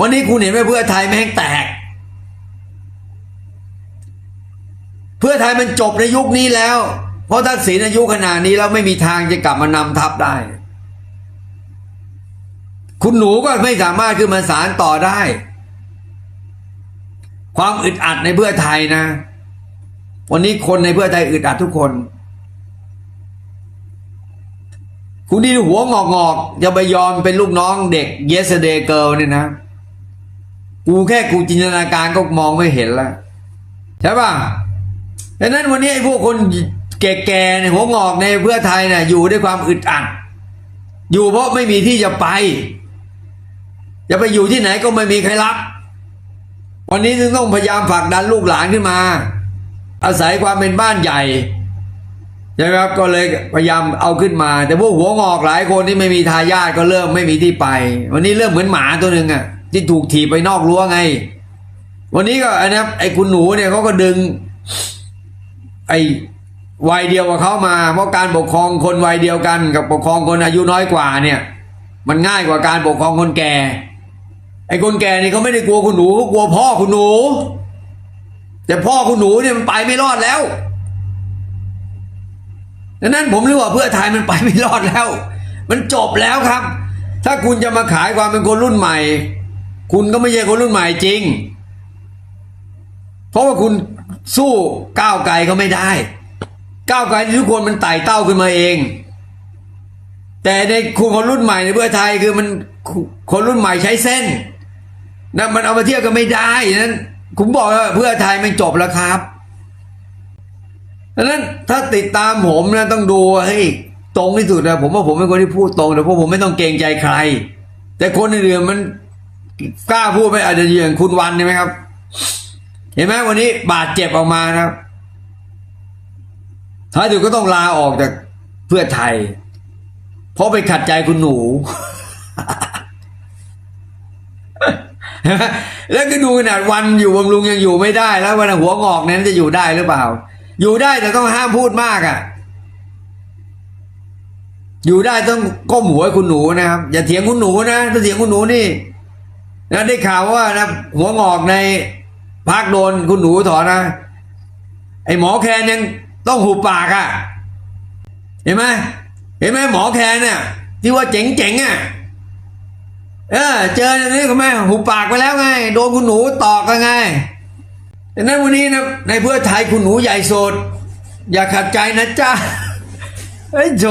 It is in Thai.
วันนี้คุณเห็นไหมเพื่อไทยแม่งแตก เพื่อไทยมันจบในยุคนี้แล้ว เพราะทักษิณอายุขนาดนี้แล้วไม่มีทางจะกลับมานำทัพได้ คุณหนูก็ไม่สามารถขึ้นมาสารต่อได้ ความอึดอัดในเพื่อไทยนะ วันนี้คนในเพื่อไทยอึดอัดทุกคนคุณนี่หัวงอกงอกๆจะไปยอมเป็นลูกน้องเด็ก yesterday girl เนี่ยนะ กูแค่กูจินตนาการก็มองไม่เห็นแล้วใช่ป่ะดังนั้นวันนี้ไอ้พวกคนแก่ๆเนี่หัวงอกในเพื่อไทยเนี่ยอยู่ด้วยความอึดอัด อยู่เพราะไม่มีที่จะไป จะไปอยู่ที่ไหนก็ไม่มีใครรับ วันนี้จึงต้องพยายามผลักดันลูกหลานขึ้นมา อาศัยความเป็นบ้านใหญ่ใช่ไหมครับก็เลยพยายามเอาขึ้นมา แต่พวกหัวงอกหลายคนที่ไม่มีทายาทก็เริ่มไม่มีที่ไป วันนี้เริ่มเหมือนหมาตัวหนึ่งอะ ที่ถูกถีบไปนอกรั้วไง วันนี้ก็อันนี้ไอ้คุณหนูเนี่ยเขาก็ดึง ไอ้วัยเดียวกับเขามา เพราะการปกครองคนวัยเดียวกัน กับปกครองคนอายุน้อยกว่าเนี่ย มันง่ายกว่าการปกครองคนแก่ ไอ้คนแก่นี่เขาไม่ได้กลัวคุณหนูเขากลัวพ่อคุณหนู แต่พ่อคุณหนูเนี่ยมันไปไม่รอดแล้วดังนั้นผมรู้ว่าเพื่อไทยมันไปไม่รอดแล้ว มันจบแล้วครับ ถ้าคุณจะมาขายความเป็นคนรุ่นใหม่ คุณก็ไม่ใช่คนรุ่นใหม่จริง เพราะว่าคุณสู้ก้าวไกลเขาไม่ได้ ก้าวไกลทุกคนมันไต่เต้าขึ้นมาเอง แต่ในคุณคนรุ่นใหม่ในเพื่อไทยคือมันคนรุ่นใหม่ใช้เส้นนะมันเอามาเทียบกันไม่ได้นั้นผมบอกว่าเพื่อไทยมันจบแล้วครับดังนั้นถ้าติดตามผมนะต้องดูว่าเฮ้ตรงที่สุดนะผมว่าผมเป็นคนที่พูดตรงแต่เพราะผมไม่ต้องเกรงใจใคร แต่คนอื่นๆมัน กล้าพูดไม่อาจจะอย่างคุณวันใช่ไหมครับ เห็นไหมวันนี้บาดเจ็บออกมานะครับท้ายสุดก็ต้องลาออกจากเพื่อไทย เพราะไปขัดใจคุณหนูแล้วก็ดูขนาดวันอยู่บำรุงยังอยู่ไม่ได้ แล้ววันหัวงอกนั้นจะอยู่ได้หรือเปล่า อยู่ได้แต่ต้องห้ามพูดมากอะ อยู่ได้ต้องก้มหัวให้คุณหนูนะครับ อย่าเถียงคุณหนูนะถ้าเถียงคุณหนูนี่ นะได้ข่าวว่านะหัวงอกในพักโดนคุณหนูถอนนะ ไอหมอแคนยังต้องหูปากอะ เห็นไหมเห็นไหมหมอแคนเนี่ยที่ว่าเจ๋งๆอะเออเจออย่างนี้ก็แม่หูปากไปแล้วไง โดนคุณหนูตอกกันไงดังนั้นวันนี้นะในเพื่อไทยคุณหนูใหญ่สด อย่าขัดใจนะจ๊ะเฮ้ยโจ